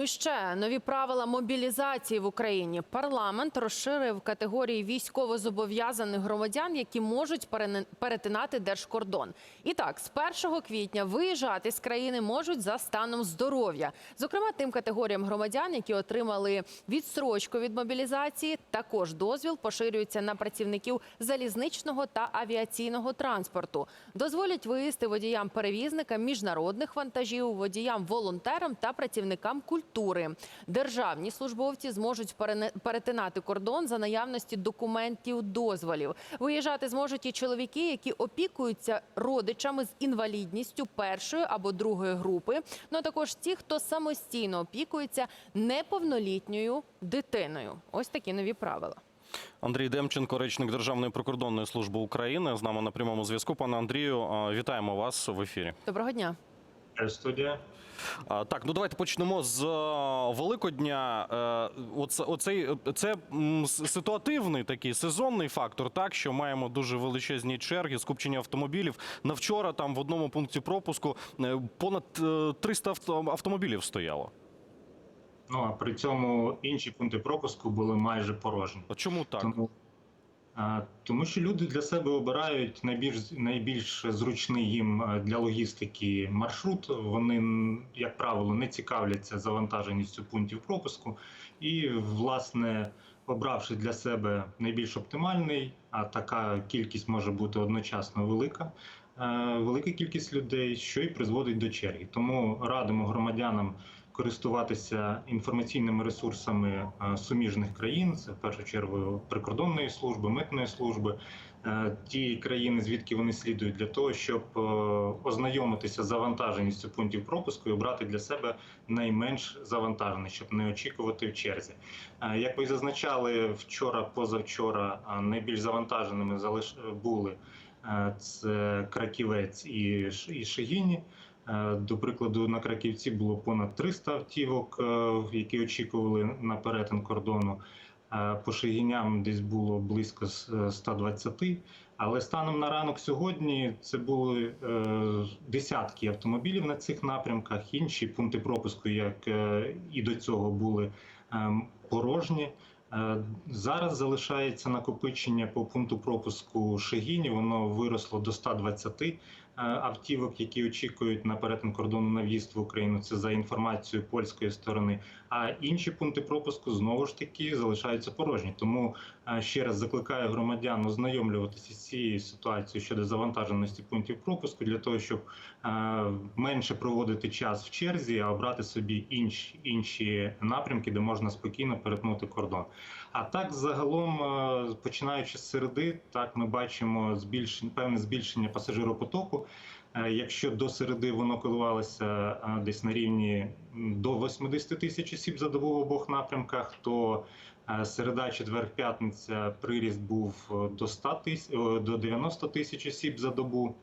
І ще нові правила мобілізації в Україні. Парламент розширив категорії військовозобов'язаних громадян, які можуть перетинати держкордон. І так, з 1 квітня виїжджати з країни можуть за станом здоров'я. Зокрема, тим категоріям громадян, які отримали відстрочку від мобілізації. Також дозвіл поширюється на працівників залізничного та авіаційного транспорту. Дозволять виїзди водіям-перевізникам міжнародних вантажів, водіям-волонтерам та працівникам культури. Державні службовці зможуть перетинати кордон за наявності документів дозволів. Виїжджати зможуть і чоловіки, які опікуються родичами з інвалідністю першої або другої групи. Ну а також ті, хто самостійно опікується неповнолітньою дитиною. Ось такі нові правила. Андрій Демченко, речник Державної прикордонної служби України, з нами на прямому зв'язку. Пане Андрію, вітаємо вас в ефірі. Доброго дня. Е, Студія. Так, ну давайте почнемо з е, Великодня. Е, Оце, оцей, це ситуативний такий сезонний фактор, так що маємо дуже величезні черги, скупчення автомобілів. На вчора там в одному пункті пропуску понад е, 300 автомобілів стояло. Ну а при цьому інші пункти пропуску були майже порожні. А чому так? Тому, тому що люди для себе обирають найбільш найбільш зручний їм е, для логістики маршрут. Вони, як правило, не цікавляться завантаженістю пунктів пропуску, і власне. Обравши для себе найбільш оптимальний, а така кількість може бути одночасно велика, е, велика кількість людей, що і призводить до черги. Тому радимо громадянам користуватися інформаційними ресурсами е, суміжних країн, це в першу чергу прикордонної служби, митної служби, е, ті країни, звідки вони слідують, для того, щоб е, ознайомитися з завантаженістю пунктів пропуску і обрати для себе найменш завантажений, щоб не очікувати в черзі. Як ви зазначали вчора, позавчора найбільш завантаженими були це Краківець і Ш- і Шегіні. Е, До прикладу, на Краківці було понад 300 автівок, е, які очікували на перетин кордону. Е, По Шегіням десь було близько е, 120. Але станом на ранок сьогодні це були е, десятки автомобілів на цих напрямках. Інші пункти пропуску, як е, і до цього, були е, порожні. Е, Зараз залишається накопичення по пункту пропуску Шегіні. Воно виросло до 120 е, автівок, які очікують на перетин кордону на в'їзд в Україну. Це за інформацією польської сторони. А інші пункти пропуску знову ж таки залишаються порожні. Тому е, ще раз закликаю громадян ознайомлюватися з цією ситуацією щодо завантаженості пунктів пропуску для того, щоб е, менше проводити час в черзі, а обрати собі інші інші напрямки, де можна спокійно перетнути кордон. А так, загалом, е, починаючи з середи, так ми бачимо збільшення певне збільшення пасажиропотоку. Е, Якщо до середи воно коливалося е, десь на рівні до 80 тисяч осіб за добу в обох напрямках, то е, середа, четвер, п'ятниця приріст був до 100 тисяч, до 90 тисяч осіб за добу.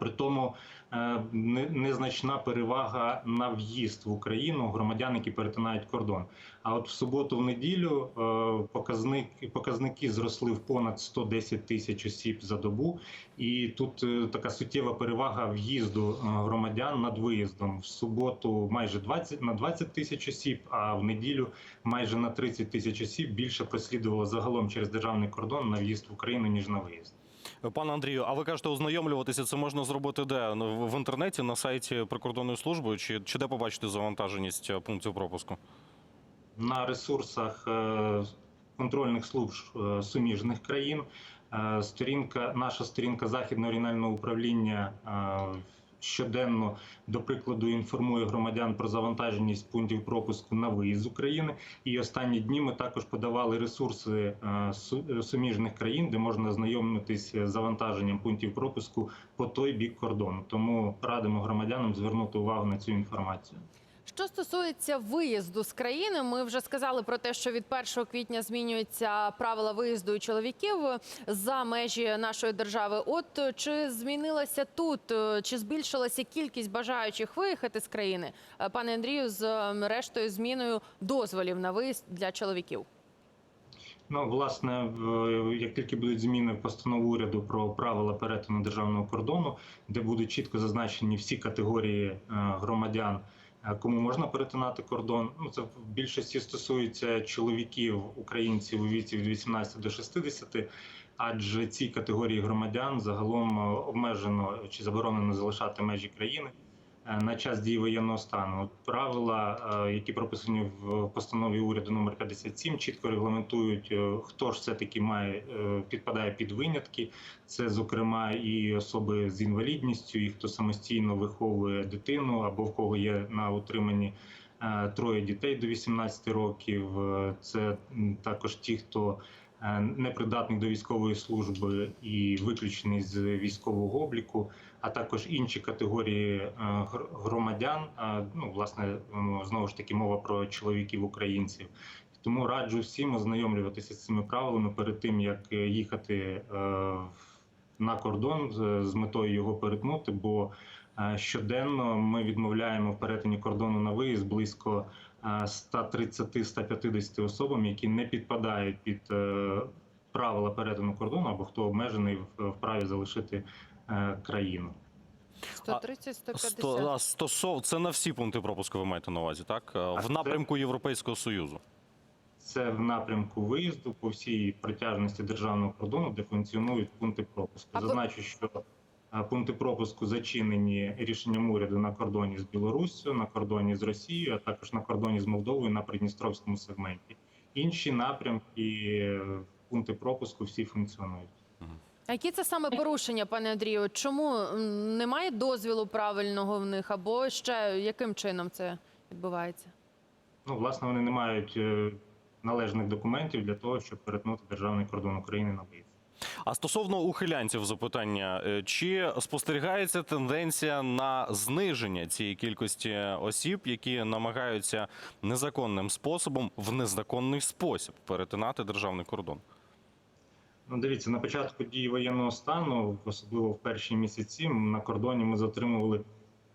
При тому е, не- незначна перевага на в'їзд в Україну громадян, які перетинають кордон. А от в суботу, в неділю е, показник, показники зросли в понад 110 тисяч осіб за добу, і тут е, така суттєва перевага в'їзду громадян над виїздом. В суботу майже 20, на 20 тисяч осіб, а в неділю майже на 30 тисяч осіб більше прослідувало загалом через державний кордон на в'їзд в Україну ніж на виїзд. Пане Андрію, а ви кажете, ознайомлюватися це можна зробити де? Ну, В інтернеті, на сайті прикордонної служби, чи, чи де побачити завантаженість е, пунктів пропуску? на ресурсах е, контрольних служб е, суміжних країн. Е, Сторінка, наша сторінка західного регіонального управління е, щоденно, до прикладу, інформує громадян про завантаженість пунктів пропуску на виїзд з України. І останні дні ми також подавали ресурси е, су- суміжних країн, де можна знайомитись з завантаженням пунктів пропуску по той бік кордону. Тому радимо громадянам звернути увагу на цю інформацію. Що стосується виїзду з країни, ми вже сказали про те, що від 1 квітня змінюються правила виїзду чоловіків за межі нашої держави. От е, чи змінилася тут, е, чи збільшилася кількість бажаючих виїхати з країни, Е, пане Андрію, з рештою зміною дозволів на виїзд для чоловіків? Ну, власне, як тільки будуть зміни постанову уряду про правила перетину державного кордону, де будуть чітко зазначені всі категорії громадян, кому можна перетинати кордон. Ну це в більшості стосується чоловіків, українців у віці від 18 до 60, адже ці категорії громадян загалом е, обмежено чи заборонено залишати межі країни е, на час дії воєнного стану. Правила, е, які прописані в постанові уряду номер 57, чітко регламентують, е, хто ж все таки має е, підпадає під винятки. Це, зокрема, і особи з інвалідністю, і хто самостійно виховує дитину, або в кого є на утриманні е, троє дітей до 18 років. Е, Це також ті, хто е, непридатний до військової служби і виключений з військового обліку, а також інші категорії е, гр- громадян. Ну, власне, знову ж таки, мова про чоловіків українців. Тому раджу всім ознайомлюватися з цими правилами перед тим, як е, їхати е, на кордон з- метою його перетнути. Бо щоденно ми відмовляємо в перетині кордону на виїзд близько е, 130-150 особам, які не підпадають під правила перетину кордону або хто обмежений в праві залишити країну. 130, 150. Сто, а, стосов, це на всі пункти пропуску ви маєте на увазі, так? Е, В напрямку Європейського Союзу. Це в напрямку виїзду по всій протяжності державного кордону, де функціонують пункти пропуску. Зазначу, що е, пункти пропуску зачинені рішенням уряду на кордоні з Білоруссю, на кордоні з Росією, а також на кордоні з Молдовою на Придністровському сегменті. Інші напрямки, е, пункти пропуску всі функціонують. А які це саме порушення, пане Андрію? Чому немає дозвілу правильного в них, або ще яким чином це відбувається? Ну, власне, вони не мають е, належних документів для того, щоб перетнути державний кордон України на виїзд. А стосовно ухилянців запитання, е, чи спостерігається тенденція на зниження цієї кількості осіб, які намагаються незаконним способом в незаконний спосіб перетинати державний кордон? Ну, дивіться, на початку дії воєнного стану, особливо в перші місяці, на кордоні ми затримували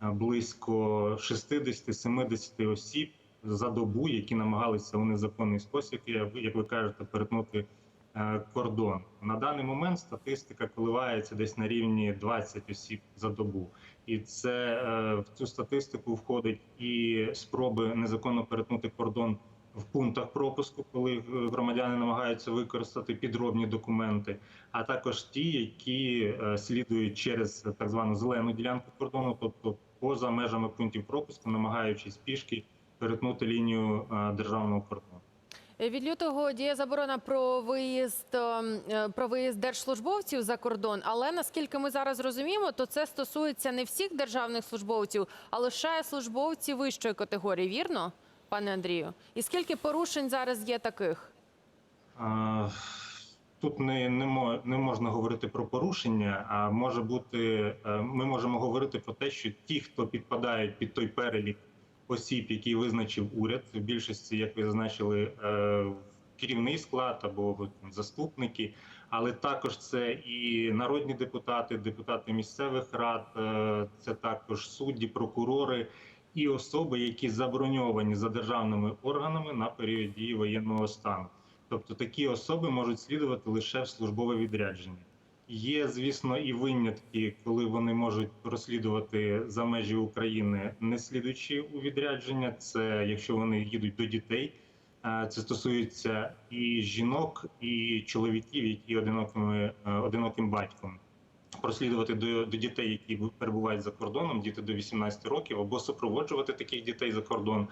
е, близько 60-70 осіб за добу, які намагалися у незаконний спосіб, як ви- кажете, перетнути е, кордон. На даний момент статистика коливається десь на рівні 20 осіб за добу. І це е, в цю статистику входить і спроби незаконно перетнути кордон в пунктах пропуску, коли е, громадяни намагаються використати підробні документи, а також ті, які е, слідують через так звану зелену ділянку кордону, тобто поза межами пунктів пропуску, намагаючись пішки перетнути лінію е, державного кордону. Від лютого діє заборона про виїзд про виїзд держслужбовців за кордон. Але наскільки ми зараз розуміємо, то це стосується не всіх державних службовців, а лише службовців вищої категорії. Вірно, пане Андрію? І скільки порушень зараз є таких? Тут не, не, не можна говорити про порушення, а може бути, е, ми можемо говорити про те, що ті, хто підпадають під той перелік осіб, який визначив уряд, в більшості, як ви зазначили, е, керівний склад або заступники, але також це і народні депутати, депутати місцевих рад, е, це також судді, прокурори і особи, які заброньовані за державними органами на період дії воєнного стану. Тобто такі особи можуть слідувати лише в службове відрядження. Є, звісно, і винятки, коли вони можуть розслідувати за межі України, не слідуючи у відрядження. Це якщо вони їдуть до дітей. Е, Це стосується і жінок, і чоловіків, які одинокими е, одиноким батьком. Прослідувати до, до дітей, які перебувають за кордоном, діти до 18 років, або супроводжувати таких дітей за кордон.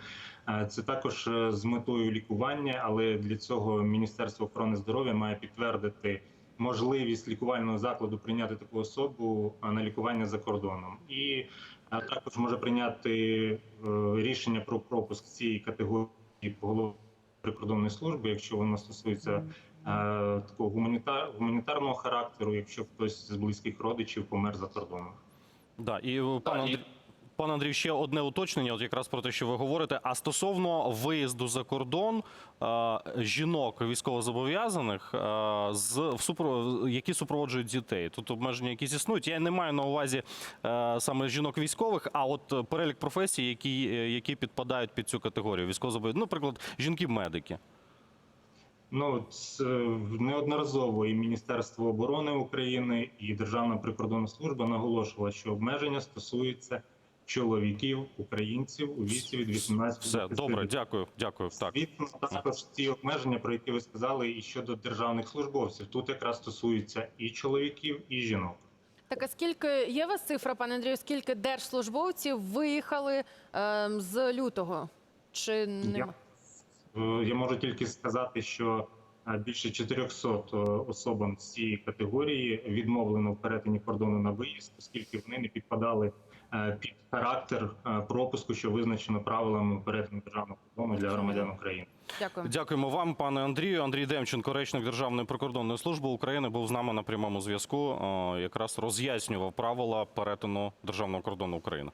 Е, Це також е, з метою лікування, але для цього Міністерство охорони здоров'я має підтвердити можливість лікувального закладу прийняти таку особу е, на лікування за кордоном, і також може прийняти рішення про пропуск цієї категорії по прикордонної служби, якщо воно стосується такого гуманітар, гуманітарного характеру, якщо хтось з близьких родичів помер за кордоном. Да, і е, пан Андрій, пан Андрій, ще одне уточнення, от якраз про те, що ви говорите. А стосовно виїзду за кордон е, жінок військовозобов'язаних, е, з в супро- які супроводжують дітей. Тут обмеження якісь існують. Я не маю на увазі е, саме жінок військових, а от е, перелік професій, які, е, які підпадають під цю категорію військовозобов'язаних. Ну, наприклад, жінки-медики. Ну це неодноразово і Міністерство оборони України і Державна прикордонна служба наголошувала, що обмеження стосуються чоловіків, українців у віці від 18 Все до 50 добре, дякую, дякую. Так. Звісно, також ці обмеження, про які ви сказали, і щодо державних службовців. Тут якраз стосується і чоловіків, і жінок. Так, а скільки є у вас цифра, пане Андрію? Скільки держслужбовців виїхали ем, з лютого? Чи нема? Е, Я можу тільки сказати, що е, більше 400 е, особам з цієї категорії відмовлено в перетині кордону на виїзд, оскільки вони не підпадали під характер пропуску, що визначено правилами перетину державного кордону для громадян України. Дякую. Дякуємо вам, пане Андрію. Андрій Демченко, речник Державної прикордонної служби України, був з нами на прямому зв'язку. Якраз роз'яснював правила перетину державного кордону України.